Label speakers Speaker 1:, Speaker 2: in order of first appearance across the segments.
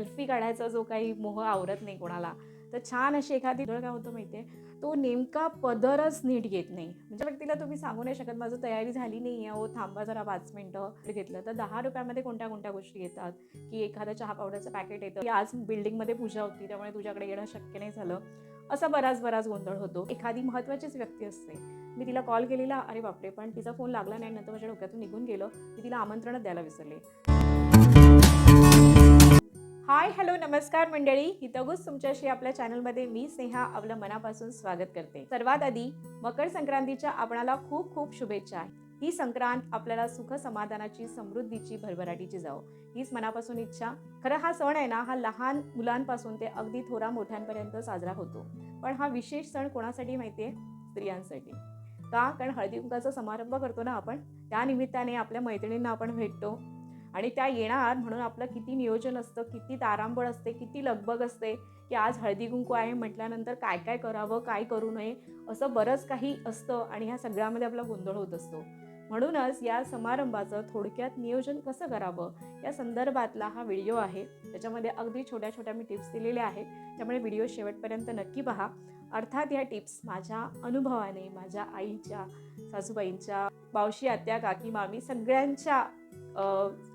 Speaker 1: Selfie काढायचा जो काही मोह आवरत नाही कोणाला. तर छान अशी एखादी काय होतं माहिती आहे तो नेमका पदरच नीट घेत नाही. म्हणजे व्यक्तीला तुम्ही सांगू नाही शकत माझं तयारी झाली नाही आहे हो थांबा जरा पाच मिनटं. घेतलं. तर दहा रुपयामध्ये कोणत्या कोणत्या गोष्टी येतात? की एखादं चहा पावडरचं पॅकेट येतं. की आज बिल्डिंगमध्ये पूजा होती त्यामुळे तुझ्याकडे येणं शक्य नाही झालं. असा बराच बराच गोंधळ होतो. एखादी महत्त्वाचीच व्यक्ती असते. मी तिला कॉल केलेला अरे बापरे पण तिचा फोन लागला नाही नंतर माझ्या डोक्यातून निघून गेलं. मी तिला आमंत्रणच द्यायला विसरले. हाय हॅलो नमस्कार मंडळी. हितगुज तुमच्याशी आपल्या चॅनलमध्ये मी स्नेहा आपलं मनापासून स्वागत करते. सर्वात आधी मकर संक्रांतीच्या आपणाला खूप खूप शुभेच्छा ही संक्रांत आपल्याला सुख समाधानाची समृद्धीची भरभराटीची जाओ हीच मनापासून इच्छा. खरं हा सण आहे ना हा लहान मुलांपासून ते अगदी थोरा मोठ्यांपर्यंत साजरा होतो. पण हा विशेष सण कोणासाठी माहिती आहे? स्त्रियांसाठी. का? कारण हळदी कुंकाचा समारंभ करतो ना आपण त्या निमित्ताने आपल्या मैत्रिणींना आपण भेटतो. आणि त्या येणार म्हणून आपलं किती नियोजन असतं किती तारांबळ असते किती लगबग असते की आज हळदी कुंकू आहे म्हटल्यानंतर काय काय करावं काय करू नये असं बरंच काही असतं आणि ह्या सगळ्यामध्ये आपला गोंधळ होत असतो. म्हणूनच या समारंभाचं थोडक्यात नियोजन कसं करावं या संदर्भातला हा व्हिडिओ आहे. त्याच्यामध्ये अगदी छोट्या छोट्या मी टिप्स दिलेल्या आहेत. त्यामुळे व्हिडिओ शेवटपर्यंत नक्की पहा. अर्थात या टिप्स माझ्या अनुभवाने माझ्या आईच्या सासूबाईंच्या मावशी आत्या काकी मामी सगळ्यांच्या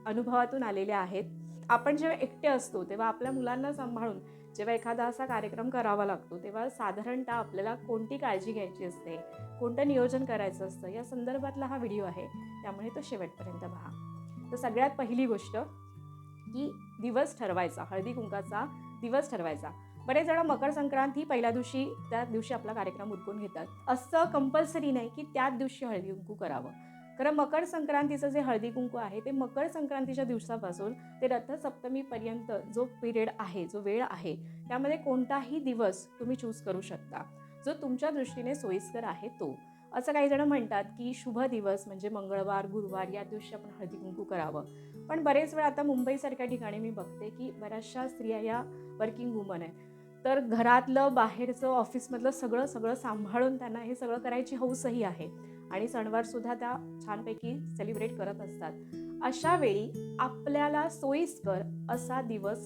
Speaker 1: अनुभवातून आलेल्या आहेत. आपण जेव्हा एकटे असतो तेव्हा आपल्या मुलांना सांभाळून जेव्हा एखादा असा कार्यक्रम करावा लागतो तेव्हा साधारणतः आपल्याला कोणती काळजी घ्यायची असते? कोणतं नियोजन करायचं असतं? या संदर्भातला हा व्हिडिओ आहे. त्यामुळे तो शेवटपर्यंत पहा. तर सगळ्यात पहिली गोष्ट की दिवस ठरवायचा. हळदी कुंकाचा दिवस ठरवायचा. बरेच जण मकर संक्रांती पहिल्या दिवशी त्या दिवशी आपला कार्यक्रम उरकून घेतात. असं कंपल्सरी नाही की त्याच दिवशी हळदी कुंकू करावं. कारण मकर संक्रांतीचं जे हळदी कुंकू आहे ते मकर संक्रांतीच्या दिवसापासून ते रथसप्तमीपर्यंत जो पिरियड आहे जो वेळ आहे त्यामध्ये कोणताही दिवस तुम्ही चूज करू शकता. जो तुमच्या दृष्टीने सोयीस्कर आहे तो. असं काही जण म्हणतात की शुभ दिवस म्हणजे मंगळवार गुरुवार या दिवशी आपण हळदी कुंकू करावं. पण बरेच वेळा आता मुंबईसारख्या ठिकाणी मी बघते की बऱ्याचशा स्त्रिया या वर्किंग वुमन आहे तर घरातलं बाहेरचं ऑफिसमधलं सगळं सगळं सांभाळून त्यांना हे सगळं करायची हौसही आहे. आणि सणवारसुद्धा त्या छानपैकी सेलिब्रेट करत असतात. अशा वेळी आपल्याला सोयीस्कर असा दिवस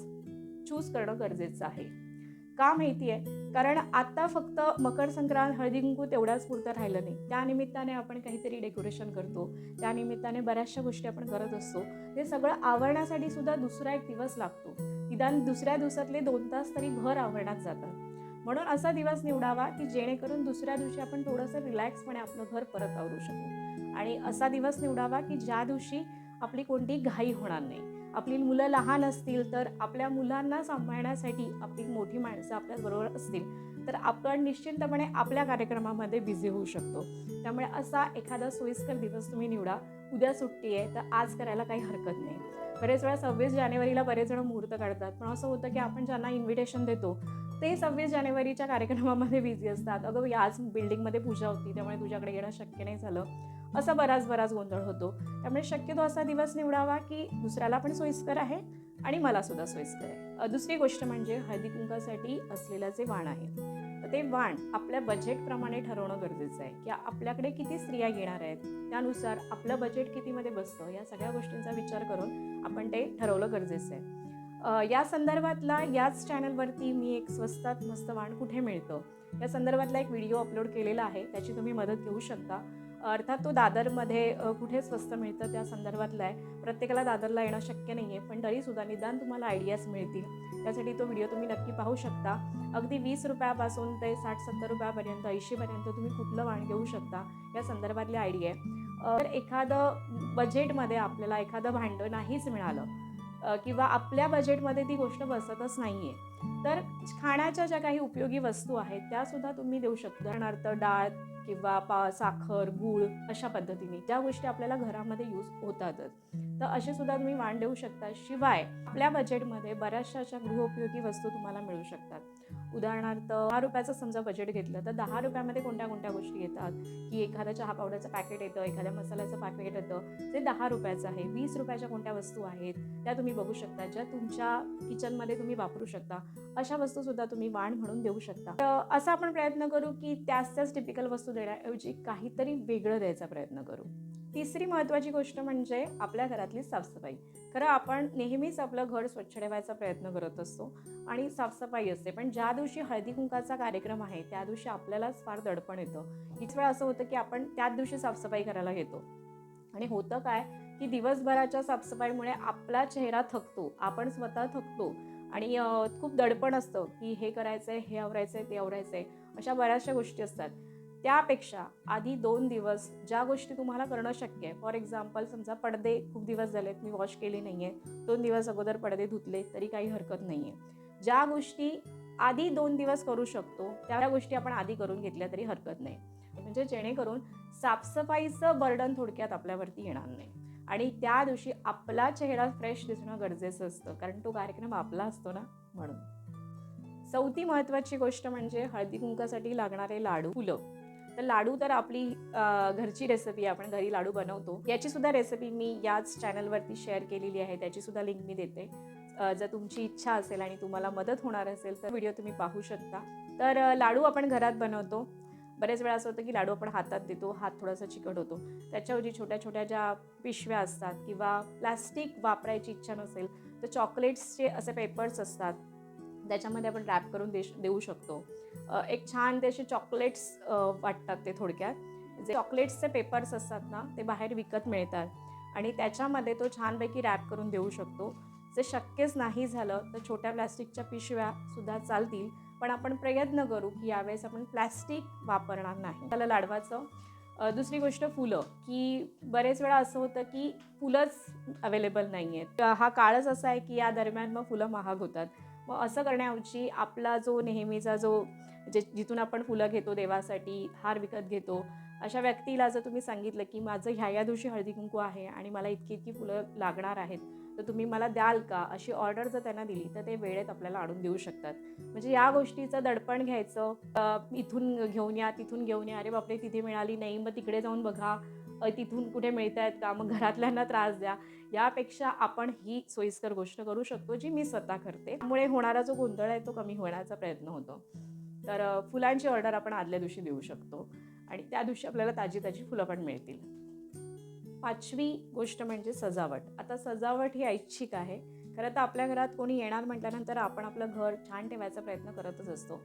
Speaker 1: चूज करणं गरजेचं आहे. का माहिती आहे कारण आता फक्त मकर संक्रांत हळदीकुंकू तेवढ्याच पुरतं राहिलं नाही. त्यानिमित्ताने आपण काहीतरी डेकोरेशन करतो. त्यानिमित्ताने बऱ्याचशा गोष्टी आपण करत असतो. ते सगळं आवरण्यासाठी सुद्धा दुसरा एक दिवस लागतो. निदान दुसऱ्या दिवसातले दोन तास तरी घर आवरण्यात जातात. म्हणून असा दिवस निवडावा की जेणेकरून दुसऱ्या दिवशी आपण थोडंसं रिलॅक्सपणे आपलं घर परत आवरू शकू. आणि असा दिवस निवडावा की ज्या दिवशी आपली कोणती घाई होणार नाही. आपली मुलं लहान असतील तर आपल्या मुलांना सांभाळण्यासाठी आपली मोठी माणसं आपल्याबरोबर असतील तर आपण निश्चिंतपणे आपल्या कार्यक्रमामध्ये बिझी होऊ शकतो. त्यामुळे असा एखादा सोयीस्कर दिवस तुम्ही निवडा. उद्या सुट्टी आहे तर आज करायला काही हरकत नाही. बरेच वेळा सव्वीस जानेवारीला बरेच जण मुहूर्त काढतात. पण असं होतं की आपण ज्यांना इन्व्हिटेशन देतो ते सव्वीस जानेवारीच्या कार्यक्रमामध्ये बिझी असतात. अगं याच बिल्डिंगमध्ये पूजा होती त्यामुळे तुझ्याकडे येणं शक्य नाही झालं. असा बराच बराच गोंधळ होतो. त्यामुळे शक्यतो असा दिवस निवडावा की दुसऱ्याला पण सोयीस्कर आहे आणि मला सुद्धा सोयीस्कर आहे. दुसरी गोष्ट म्हणजे हळदी कुंकासाठी असलेलं जे वाण आहे ते वाण आपल्या बजेटप्रमाणे ठरवणं गरजेचं आहे. की आपल्याकडे किती स्त्रिया येणार आहेत त्यानुसार आपलं बजेट कितीमध्ये बसतं या सगळ्या गोष्टींचा विचार करून आपण ते ठरवलं गरजेचं आहे. या संदर्भातला याच चॅनलवरती मी एक स्वस्तात मस्त वाण कुठे मिळतं? या संदर्भातला एक व्हिडिओ अपलोड केलेला आहे त्याची तुम्ही मदत घेऊ शकता. अर्थात तो दादरमध्ये कुठे स्वस्त मिळतं त्या संदर्भातला आहे. प्रत्येकाला दादरला येणं शक्य नाही आहे पण तरीसुद्धा निदान तुम्हाला आयडियाज मिळतील. त्यासाठी तो व्हिडिओ तुम्ही नक्की पाहू शकता. अगदी वीस रुपयापासून ते साठ सत्तर रुपयापर्यंत ऐंशीपर्यंत तुम्ही कुठलं वाण घेऊ शकता या संदर्भातली आयडिया आहे. तर एखादं बजेटमध्ये आपल्याला एखादं भांडं नाहीच मिळालं किंवा आपल्या बजेटमध्ये ती गोष्ट बसतच नाही आहे तर खाण्याच्या ज्या काही उपयोगी वस्तू आहेत त्यासुद्धा तुम्ही देऊ शकता. उदाहरणार्थ डाळ किंवा पा साखर गूळ अशा पद्धतीने. ज्या गोष्टी आपल्याला घरामध्ये यूज होतातच. तर असे सुद्धा तुम्ही वाण देऊ शकता. शिवाय आपल्या बजेटमध्ये बऱ्याचशा अशा गृहोपयोगी वस्तू तुम्हाला मिळू शकतात. उदाहरणार्थ दहा रुपयाचं समजा बजेट घेतलं तर दहा रुपयामध्ये कोणत्या कोणत्या गोष्टी येतात? की एखाद्या चहा पावडरचं पॅकेट येतं एखाद्या मसाल्याचं पॅकेट येतं ते दहा रुपयाचं आहे. वीस रुपयाच्या कोणत्या वस्तू आहेत त्या तुम्ही बघू शकता ज्या तुमच्या किचनमध्ये तुम्ही वापरू शकता. अशा वस्तू सुद्धा तुम्ही वाण म्हणून देऊ शकता. तर असा आपण प्रयत्न करू की त्याच त्याच टिपिकल वस्तू देण्याऐवजी काहीतरी वेगळं द्यायचा प्रयत्न करू. तिसरी महत्त्वाची गोष्ट म्हणजे आपल्या घरातली साफसफाई. खरं आपण नेहमीच आपलं घर स्वच्छ ठेवायचा प्रयत्न करत असतो आणि साफसफाई असते. पण ज्या दिवशी हळदी कुंकाचा कार्यक्रम आहे त्या दिवशी आपल्यालाच फार दडपण येतं. हीच वेळा असं होतं की आपण त्याच दिवशी साफसफाई करायला घेतो. आणि होतं काय की दिवसभराच्या साफसफाईमुळे आपला चेहरा थकतो. आपण स्वतः थकतो आणि खूप दडपण असतं की हे करायचं आहे हे आवरायचं आहे ते आवरायचं आहे अशा बऱ्याचशा गोष्टी असतात. त्यापेक्षा आधी दोन दिवस ज्या गोष्टी तुम्हाला करणं शक्य आहे. फॉर एक्झाम्पल समजा पडदे खूप दिवस झालेत मी वॉश केले नाही आहे दोन दिवस अगोदर पडदे धुतले तरी काही हरकत नाही आहे ज्या गोष्टी आधी दोन दिवस करू शकतो त्या गोष्टी आपण आधी करून घेतल्या तरी हरकत नाही. म्हणजे जेणेकरून साफसफाईचं बर्डन थोडक्यात आपल्यावरती येणार नाही. आणि त्या दिवशी आपला चेहरा फ्रेश दिसणं गरजेचं असतं कारण तो कार्यक्रम आपला असतो ना म्हणून. चौथी महत्त्वाची गोष्ट म्हणजे हळदी कुंकासाठी लागणारे लाडू फुलं. तर लाडू तर आपली घरची रेसिपी आपण घरी लाडू बनवतो. याची सुद्धा रेसिपी मी याच चॅनलवरती शेअर केलेली आहे. त्याची सुद्धा लिंक मी देते. जर तुमची इच्छा असेल आणि तुम्हाला मदत होणार असेल तर व्हिडिओ तुम्ही पाहू शकता. तर लाडू आपण घरात बनवतो. बरेच वेळा असं होतं की लाडू आपण हातात देतो हात थोडासा चिकट होतो. त्याच्याऐवजी छोट्या छोट्या ज्या पिशव्या असतात किंवा प्लॅस्टिक वापरायची इच्छा नसेल तर चॉकलेट्सचे असे पेपर्स असतात. त्याच्यामध्ये आपण रॅप करून दे देऊ शकतो. एक छान ते असे चॉकलेट्स वाटतात ते थोडक्यात. जे चॉकलेट्सचे पेपर्स असतात ना ते बाहेर विकत मिळतात. आणि त्याच्यामध्ये तो छानपैकी रॅप करून देऊ शकतो. जे शक्यच नाही झालं तर छोट्या प्लॅस्टिकच्या पिशव्या सुद्धा चालतील. पण आपण प्रयत्न करू की यावेळेस आपण प्लॅस्टिक वापरणार नाही. त्याला लाडवाचं दुसरी गोष्ट फुलं. की बरेच वेळा असं होतं की फुलंच अवेलेबल नाही आहेत हा काळच असा आहे की या दरम्यान मग फुलं महाग होतात. मग असं करण्याऐवजी आपला जो नेहमीचा जो जे जिथून आपण फुलं घेतो देवासाठी हार विकत घेतो अशा व्यक्तीला जर तुम्ही सांगितलं की माझं ह्या या दिवशी हळदी कुंकू आहे आणि मला इतकी इतकी फुलं लागणार आहेत तर तुम्ही मला द्याल का? अशी ऑर्डर जर त्यांना दिली तर ते वेळेत आपल्याला आणून देऊ शकतात. म्हणजे या गोष्टीचं दडपण घ्यायचं. इथून घेऊन या तिथून घेऊन या. अरे बापरे तिथे मिळाली नाही. मग तिकडे जाऊन बघा. तिथून कुठे मिळत आहेत का? मग घरातल्यांना त्रास द्या. यापेक्षा आपण ही सोयीस्कर गोष्ट करू शकतो जी मी स्वतः करते. त्यामुळे होणारा जो गोंधळ आहे तो कमी होण्याचा प्रयत्न होतो. तर फुलांची ऑर्डर आपण आदल्या दिवशी देऊ शकतो. आणि त्या दिवशी आपल्याला ताजी ताजी फुलं पण मिळतील. पाचवी गोष्ट म्हणजे सजावट. आता सजावट ही ऐच्छिक आहे. खरं तर आपल्या घरात कोणी येणार म्हटल्यानंतर आपण आपलं घर छान ठेवायचा प्रयत्न करतच असतो.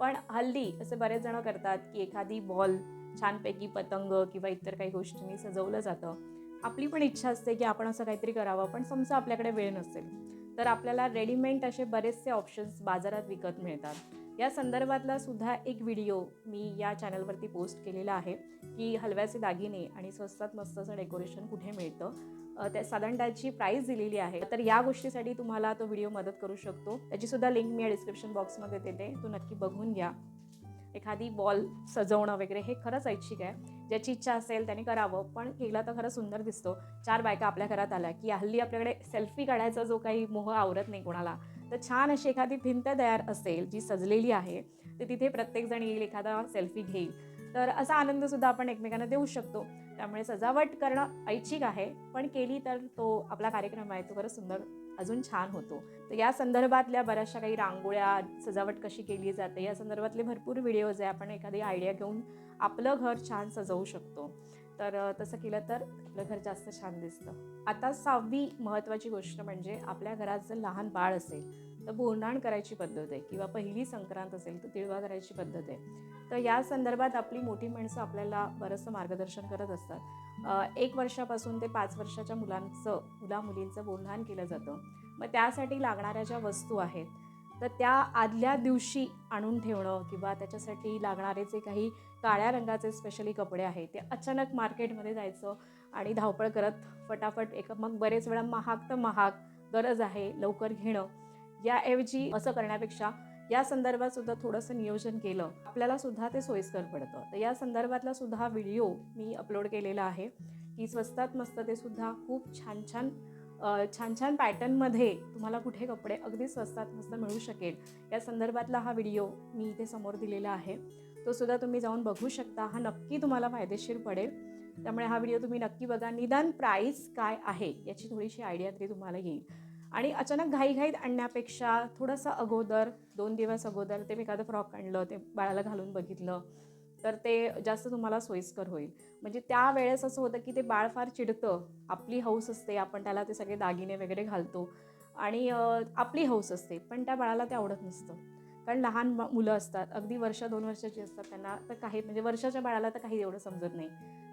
Speaker 1: पण हल्ली असे बरेच जण करतात की एखादी बॉल छानपैकी पतंग किंवा इतर काही गोष्टींनी सजवलं जातं. आपली पण इच्छा असते की आपण असं काहीतरी करावं पण समजा आपल्याकडे वेळ नसेल तर आपल्याला रेडीमेड असे बरेचसे ऑप्शन्स बाजारात विकत मिळतात. या संदर्भातला सुद्धा एक व्हिडिओ मी या चॅनलवरती पोस्ट केलेला आहे की हलव्याचे दागिने आणि स्वस्तात मस्त असं डेकोरेशन कुठे मिळतं. त्या साधारण त्याची प्राईस दिलेली आहे. तर या गोष्टीसाठी तुम्हाला तो व्हिडिओ मदत करू शकतो. त्याची सुद्धा लिंक मी या डिस्क्रिप्शन बॉक्समध्ये देते. तो नक्की बघून घ्या. एखादी बॉल सजवणं वगैरे हे खरंच ऐच्छिक आहे. ज्याची इच्छा असेल त्याने करावं पण केला तर खरं सुंदर दिसतो. चार बायका आपल्या घरात आल्या की हल्ली आपल्याकडे सेल्फी काढायचा जो काही मोह आवरत नाही कोणाला. तर छान अशी एखादी भिंत तयार असेल जी सजलेली आहे तर तिथे प्रत्येकजण येईल एखादा सेल्फी घेईल. तर असा आनंदसुद्धा आपण एकमेकांना देऊ शकतो. त्यामुळे सजावट करणं ऐच्छिक आहे पण केली तर तो आपला कार्यक्रम आहे तो खरंच सुंदर अजून छान होतो. तर या संदर्भातल्या बऱ्याचशा काही रांगोळ्या सजावट कशी केली जाते या संदर्भातले भरपूर व्हिडिओज आहे आपण एखादी आयडिया घेऊन आपलं घर छान सजवू शकतो. तर तसं केलं तर आपलं घर जास्त छान दिसतं. आता सहावी महत्त्वाची गोष्ट म्हणजे आपल्या घरात जर लहान बाळ असेल तर बोरणाण करायची पद्धत आहे किंवा पहिली संक्रांत असेल तर तिळवा करायची पद्धत आहे. तर या संदर्भात आपली मोठी माणसं आपल्याला बरंचसं मार्गदर्शन करत असतात. एक वर्षापासून ते पाच वर्षाच्या मुलांचं मुला मुलींचं बोरनाण केलं जातं. मग त्यासाठी लागणाऱ्या ज्या वस्तू आहेत तर त्या आदल्या दिवशी आणून ठेवणं किंवा त्याच्यासाठी लागणारे जे काही काळ्या रंगाचे स्पेशली कपडे आहे ते अचानक मार्केटमध्ये जायचं आणि धावपळ करत फटाफट एक मग बरेच वेळा महाग तर महाग गरज आहे लवकर घेणं. याऐवजी असं करण्यापेक्षा या संदर्भात सुद्धा थोडंसं नियोजन केलं. आपल्याला सुद्धा ते सोयीस्कर पडतं. तर या संदर्भातला सुद्धा व्हिडिओ मी अपलोड केलेला आहे. की स्वस्तात मस्त ते सुद्धा खूप छान छान छान छान पॅटर्नमध्ये तुम्हाला कुठे कपडे अगदी स्वस्तात मस्त मिळू शकेल. या संदर्भातला हा व्हिडिओ मी इथे समोर दिलेला आहे. तो सुद्धा तुम्ही जाऊन बघू शकता. हा नक्की तुम्हाला फायदेशीर पडेल. त्यामुळे हा व्हिडिओ तुम्ही नक्की बघा. निदान प्राईस काय आहे याची थोडीशी आयडिया तरी तुम्हाला येईल. आणि अचानक घाईघाईत आणण्यापेक्षा थोडंसं अगोदर दोन दिवस अगोदर ते मी एखादं फ्रॉक आणलं ते बाळाला घालून बघितलं तर ते जास्त तुम्हाला सोयीस्कर होईल. म्हणजे त्यावेळेस असं होतं की ते बाळ फार चिडतं. आपली हौस असते आपण त्याला ते सगळे दागिने वगैरे घालतो. आणि आपली हौस असते पण त्या बाळाला ते आवडत नसतं. कारण लहान मुलं असतात अगदी वर्ष दोन वर्षाची असतात त्यांना तर काही म्हणजे वर्षाच्या बाळाला तर काही एवढं समजत नाही.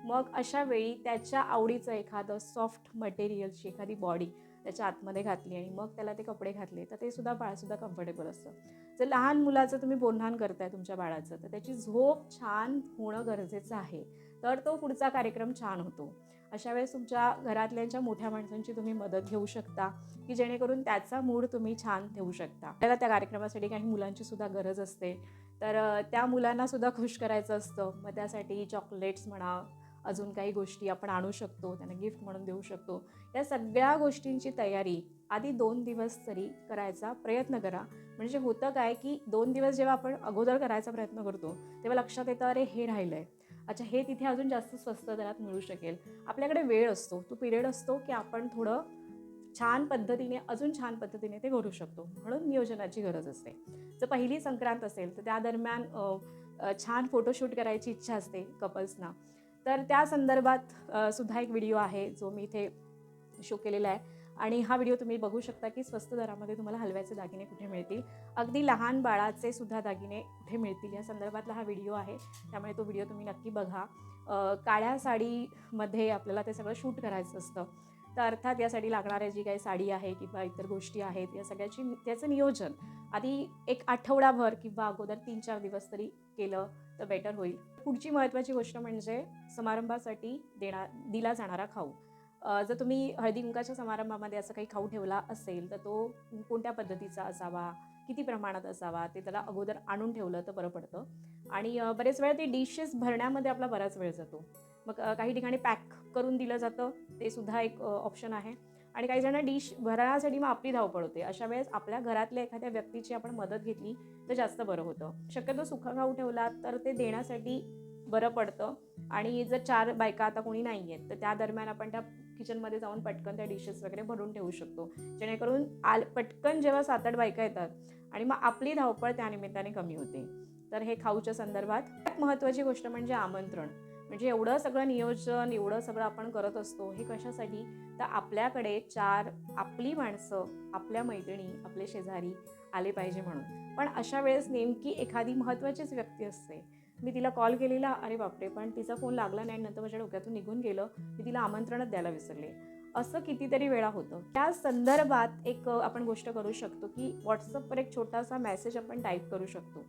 Speaker 1: मग अशा वेळी त्याच्या आवडीचं एखादं सॉफ्ट मटेरियलची एखादी बॉडी त्याच्या आतमध्ये घातली आणि मग त्याला ते कपडे घातले तर ते सुद्धा बाळसुद्धा कम्फर्टेबल असतं. जर लहान मुलाचं तुम्ही बोन्हान करताय तुमच्या बाळाचं तर त्याची झोप छान होणं गरजेचं आहे. तर तो पुढचा कार्यक्रम छान होतो. अशा वेळेस तुमच्या घरातल्यांच्या मोठ्या माणसांची तुम्ही मदत घेऊ शकता की जेणेकरून त्याचा मूड तुम्ही छान ठेवू शकता. त्याला त्या कार्यक्रमासाठी काही मुलांची सुद्धा गरज असते. तर त्या मुलांना सुद्धा खुश करायचं असतं. मग त्यासाठी चॉकलेट्स म्हणा अजून काही गोष्टी आपण आणू शकतो त्यांना गिफ्ट म्हणून देऊ शकतो. या सगळ्या गोष्टींची तयारी आधी दोन दिवस तरी करायचा प्रयत्न करा. म्हणजे होतं काय की दोन दिवस जेव्हा आपण अगोदर करायचा प्रयत्न करतो तेव्हा लक्षात येतं अरे हे राहिलं आहे अच्छा हे तिथे अजून जास्त स्वस्त दरात मिळू शकेल. आपल्याकडे वेळ असतो तो पिरियड असतो की आपण थोडं छान पद्धतीने अजून छान पद्धतीने ते घडू शकतो म्हणून नियोजनाची गरज असते. जर पहिली संक्रांत असेल तर त्या दरम्यान छान फोटोशूट करायची इच्छा असते कपल्सना तर त्या संदर्भात सुद्धा एक व्हिडिओ आहे जो मी इथे शो केलेला आहे. आणि हा व्हिडिओ तुम्ही बघू शकता की स्वस्त दरामध्ये तुम्हाला हलव्याचे दागिने कुठे मिळतील. अगदी लहान बाळाचे सुद्धा दागिने कुठे मिळतील या संदर्भातला हा व्हिडिओ आहे. त्यामुळे तो व्हिडिओ तुम्ही नक्की बघा. काळ्या साडीमध्ये आपल्याला ते सगळं शूट करायचं असतं. तर अर्थात यासाठी लागणाऱ्या जी काही साडी आहे किंवा इतर गोष्टी आहेत या सगळ्याची त्याचं नियोजन आधी एक आठवडाभर किंवा अगोदर तीन चार दिवस तरी केलं तर बेटर होईल. पुढची महत्त्वाची गोष्ट म्हणजे समारंभासाठी देणार दिला जाणारा खाऊ. जर तुम्ही हळदी कुंकाच्या समारंभामध्ये असं काही खाऊ ठेवला असेल तर तो कोणत्या पद्धतीचा असावा? किती प्रमाणात असावा? ते त्याला अगोदर आणून ठेवलं तर बरं पडतं. आणि बरेच वेळा ते डिशेस भरण्यामध्ये आपला बराच वेळ जातो. मग काही ठिकाणी पॅक करून दिलं जातं ते सुद्धा एक ऑप्शन आहे. आणि काही जण डिश भरण्यासाठी मग आपली धावपळ होते. अशा वेळेस आपल्या घरातल्या एखाद्या व्यक्तीची आपण मदत घेतली तर जास्त बरं होतं. शक्यतो सुखा खाऊ ठेवला तर ते देण्यासाठी बरं पडतं. आणि जर चार बायका आता कोणी नाही आहेत तर त्या दरम्यान आपण त्या किचनमध्ये जाऊन पटकन त्या डिशेस वगैरे भरून ठेवू शकतो. जेणेकरून आल पटकन जेव्हा सात आठ बायका येतात आणि मग आपली धावपळ त्या निमित्ताने कमी होते. तर हे खाऊच्या संदर्भात एक महत्त्वाची गोष्ट म्हणजे आमंत्रण. म्हणजे एवढं सगळं नियोजन एवढं सगळं आपण करत असतो हे कशासाठी? तर आपल्याकडे चार आपली माणसं आपल्या मैत्रिणी आपले शेजारी आले पाहिजे म्हणून. पण अशा वेळेस नेमकी एखादी महत्त्वाचीच व्यक्ती असते. मी तिला कॉल केलेला. अरे बापरे पण तिचा फोन लागला नाही नंतर माझ्या डोक्यातून निघून गेलं. मी तिला आमंत्रणच द्यायला विसरले. असं कितीतरी वेळा होतं. त्या संदर्भात एक आपण गोष्ट करू शकतो की व्हॉट्सअपवर एक छोटासा मेसेज आपण टाईप करू शकतो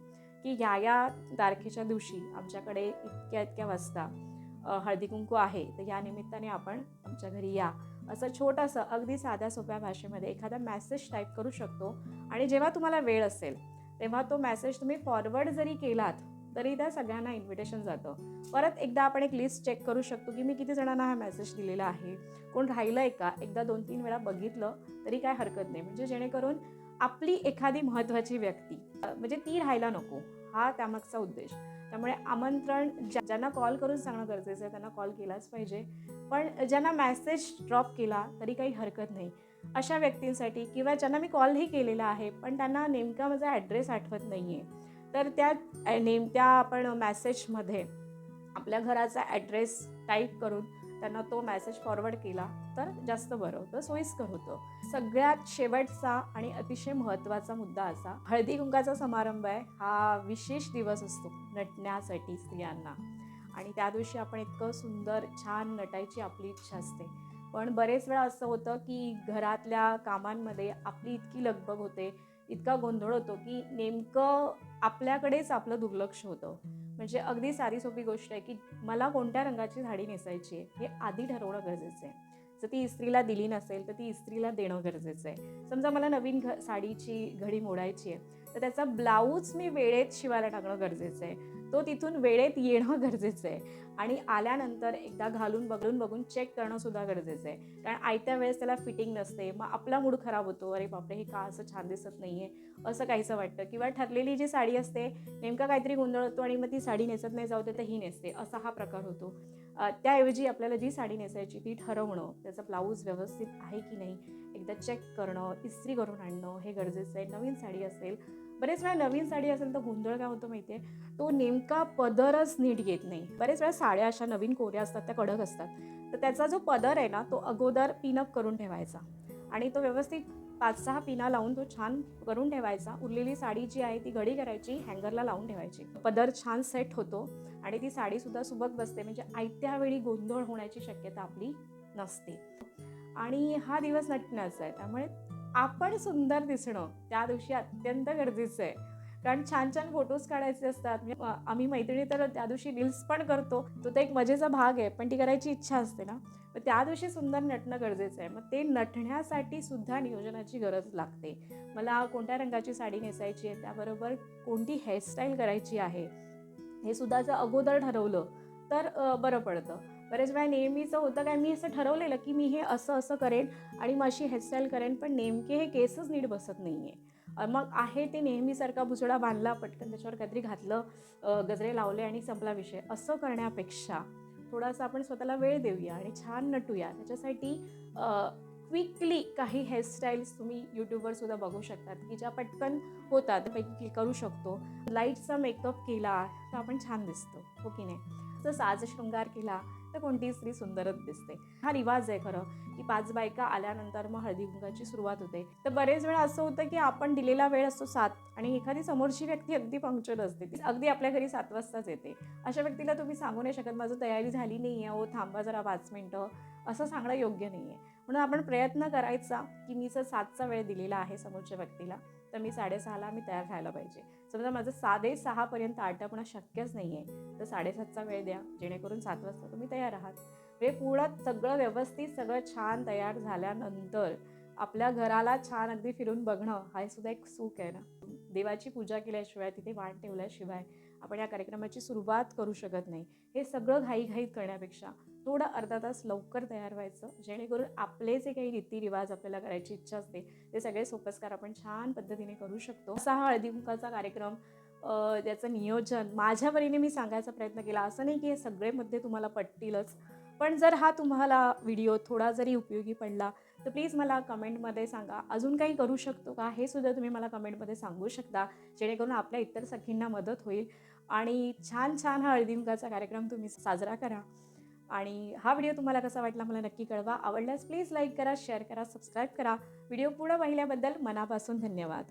Speaker 1: की ह्या या तारखेच्या दिवशी आमच्याकडे इतक्या इतक्या वाजता हळदी कुंकू आहे. तर या निमित्ताने आपण आमच्या घरी या. असं छोटंसं अगदी साध्या सोप्या भाषेमध्ये एखादा मॅसेज टाईप करू शकतो. आणि जेव्हा तुम्हाला वेळ असेल तेव्हा तो मॅसेज तुम्ही फॉरवर्ड जरी केलात तरी त्या सगळ्यांना इन्व्हिटेशन जातं. परत एकदा आपण एक लिस्ट चेक करू शकतो की मी किती जणांना हा मेसेज दिलेला आहे. कोण राहिलं आहे का? एकदा दोन तीन वेळा बघितलं तरी काय हरकत नाही. म्हणजे जेणेकरून आपली एखादी महत्त्वाची व्यक्ती म्हणजे ती राहायला नको. हा त्यामागचा उद्देश. त्यामुळे आमंत्रण ज्या ज्यांना कॉल करून सांगणं गरजेचं आहे त्यांना कॉल केलाच पाहिजे. पण ज्यांना मॅसेज ड्रॉप केला तरी काही हरकत नाही. अशा व्यक्तींसाठी किंवा ज्यांना मी कॉलही केलेला आहे पण त्यांना नेमका माझा ॲड्रेस आठवत नाही आहे तर त्या नेमत्या आपण मॅसेजमध्ये आपल्या घराचा ॲड्रेस टाईप करून त्यांना तो मॅसेज फॉरवर्ड केला तर जास्त बरं होतं सोयीस्कर होतं. सगळ्यात शेवटचा आणि अतिशय महत्त्वाचा मुद्दा असा हळदी कुंकाचा समारंभ आहे हा विशेष दिवस असतो नटण्यासाठी स्त्रियांना. आणि त्या दिवशी आपण इतकं सुंदर छान नटायची आपली इच्छा असते. पण बरेच वेळा असं होतं की घरातल्या कामांमध्ये आपली इतकी लगबग होते इतका गोंधळ होतो की नेमकं आपल्याकडेच आपलं दुर्लक्ष होतं. म्हणजे अगदी सारी सोपी गोष्ट आहे की मला कोणत्या रंगाची साडी नेसायची आहे हे आधी ठरवणं गरजेचं आहे. जर ती इस्त्रीला दिली नसेल तर ती इस्त्रीला देणं गरजेचं आहे. समजा मला नवीन घ साडीची घडी मोडायची आहे तर त्याचा ब्लाऊज मी वेळेत शिवायला टाकणं गरजेचं आहे. तो तिथून वेळेत येणं गरजेचं आहे. आणि आल्यानंतर एकदा घालून बघून बघून चेक करणं सुद्धा गरजेचं आहे. कारण आयत्या वेळेस त्याला फिटिंग नसते. मग आपला मूड खराब होतो. अरे बापरे हे का असं छान दिसत नाही आहे असं काहीसं वाटतं. किंवा ठरलेली जी साडी असते नेमका काहीतरी गोंधळ होतो आणि मग ती साडी नेसत नाही जाऊ तर ही नेसते. असा हा प्रकार होतो. त्याऐवजी आपल्याला जी साडी नेसायची ती ठरवणं त्याचा ब्लाऊज व्यवस्थित आहे की नाही एकदा चेक करणं इस्त्री करून आणणं हे गरजेचं आहे. नवीन साडी असेल बरेच वेळा नवीन साडी असेल तर गोंधळ काय होतो माहिती आहे तो नेमका पदरच नीट येत नाही. बरेच वेळा साड्या अशा नवीन कोऱ्या असतात त्या कडक असतात. तर त्याचा जो पदर आहे ना तो अगोदर पिनअप करून ठेवायचा. आणि तो व्यवस्थित पाच सहा पिना लावून तो छान करून ठेवायचा. उरलेली साडी जी आहे ती घडी करायची हँगरला लावून ठेवायची. पदर छान सेट होतो आणि ती साडीसुद्धा सुबक बसते. म्हणजे आयत्या वेळी गोंधळ होण्याची शक्यता आपली नसते. आणि हा दिवस नटण्याचा आहे. त्यामुळे आपण सुंदर दिसणं त्या दिवशी अत्यंत गरजेचं आहे. कारण छान छान फोटोज काढायचे असतात. म्हणजे आम्ही मैत्रिणी तर त्या दिवशी रील्स पण करतो. तो तर एक मजेचा भाग आहे पण ती करायची इच्छा असते ना. मग त्या दिवशी सुंदर नटणं गरजेचं आहे. मग ते नटण्यासाठी सुद्धा नियोजनाची गरज लागते. मला कोणत्या रंगाची साडी नेसायची आहे त्याबरोबर कोणती हेअरस्टाईल करायची आहे हे सुद्धा जर अगोदर ठरवलं तर बरं पडतं. बरेच वेळा नेहमीचं होतं काय मी असं ठरवलेलं की मी हे असं असं करेन आणि मग अशी हेअरस्टाईल करेन पण नेमके हे केसच नीट बसत नाही आहे मग आहे ते नेहमीसारखा भुसडा बांधला पटकन त्याच्यावर काहीतरी घातलं गजरे लावले आणि संपला विषय. असं करण्यापेक्षा थोडासा आपण स्वतःला वेळ देऊया आणि छान नटूया. त्याच्यासाठी क्विकली काही हेअरस्टाईल्स तुम्ही यूट्यूबवर सुद्धा बघू शकतात की ज्या पटकन होतात पैकी करू शकतो. लाईटचा मेकअप केला तर आपण छान दिसतो. हो की नाही? जर साज शृंगार केला तर स्त्री सुंदरच दिसते. हा रिवाज आहे खरं की पाच बायका आल्यानंतर मग हळदी कुंकाची सुरुवात होते. तर बरेच वेळा असं होतं की आपण दिलेला वेळ असतो सात आणि एखादी समोरची व्यक्ती अगदी पंक्चर असते. ती अगदी आपल्या घरी सात वाजताच येते. अशा व्यक्तीला तुम्ही सांगू नाही शकत माझं तयारी झाली नाही आहे हो थांबा जरा पाच मिनटं. असं सांगणं योग्य नाही आहे म्हणून आपण प्रयत्न करायचा की मी जर सातचा वेळ दिलेला आहे समोरच्या व्यक्तीला तर मी साडेसहाला मी तयार राहायला पाहिजे. समजा माझं साधे सहापर्यंत आटपणं शक्यच नाही आहे तर साडेसातचा वेळ द्या जेणेकरून सात वाजता तुम्ही तयार आहात. म्हणजे पूर्ण सगळं व्यवस्थित सगळं छान तयार झाल्यानंतर आपल्या घराला छान अगदी फिरून बघणं हा सुद्धा एक सुख आहे ना. देवाची पूजा केल्याशिवाय तिथे वाण ठेवल्याशिवाय आपण या कार्यक्रमाची सुरुवात करू शकत नाही. हे सगळं घाईघाईत करण्यापेक्षा थोडं अर्धा तास लवकर तयार व्हायचं जेणेकरून आपले जे काही रीतिरिवाज आपल्याला करायची इच्छा असते ते सगळे सोपस्कार आपण छान पद्धतीने करू शकतो. असा हा हळदी कुंकाचा कार्यक्रम त्याचं नियोजन माझ्या परीने मी सांगायचा प्रयत्न केला. असं नाही की हे सगळे मध्ये तुम्हाला पटतीलच पण जर हा तुम्हाला व्हिडिओ थोडा जरी उपयोगी पडला तर प्लीज मला कमेंटमध्ये सांगा. अजून काही करू शकतो का? हे सुद्धा तुम्ही मला कमेंटमध्ये सांगू शकता जेणेकरून आपल्या इतर सखींना मदत होईल. आणि छान छान हा हळदीमुखाचा कार्यक्रम तुम्ही साजरा करा. आणि हा व्हिडिओ तुम्हाला कसा वाटला मला नक्की कळवा. आवडल्यास प्लीज लाईक करा शेअर करा सबस्क्राईब करा. व्हिडिओ पुढं पाहिल्याबद्दल मनापासून धन्यवाद.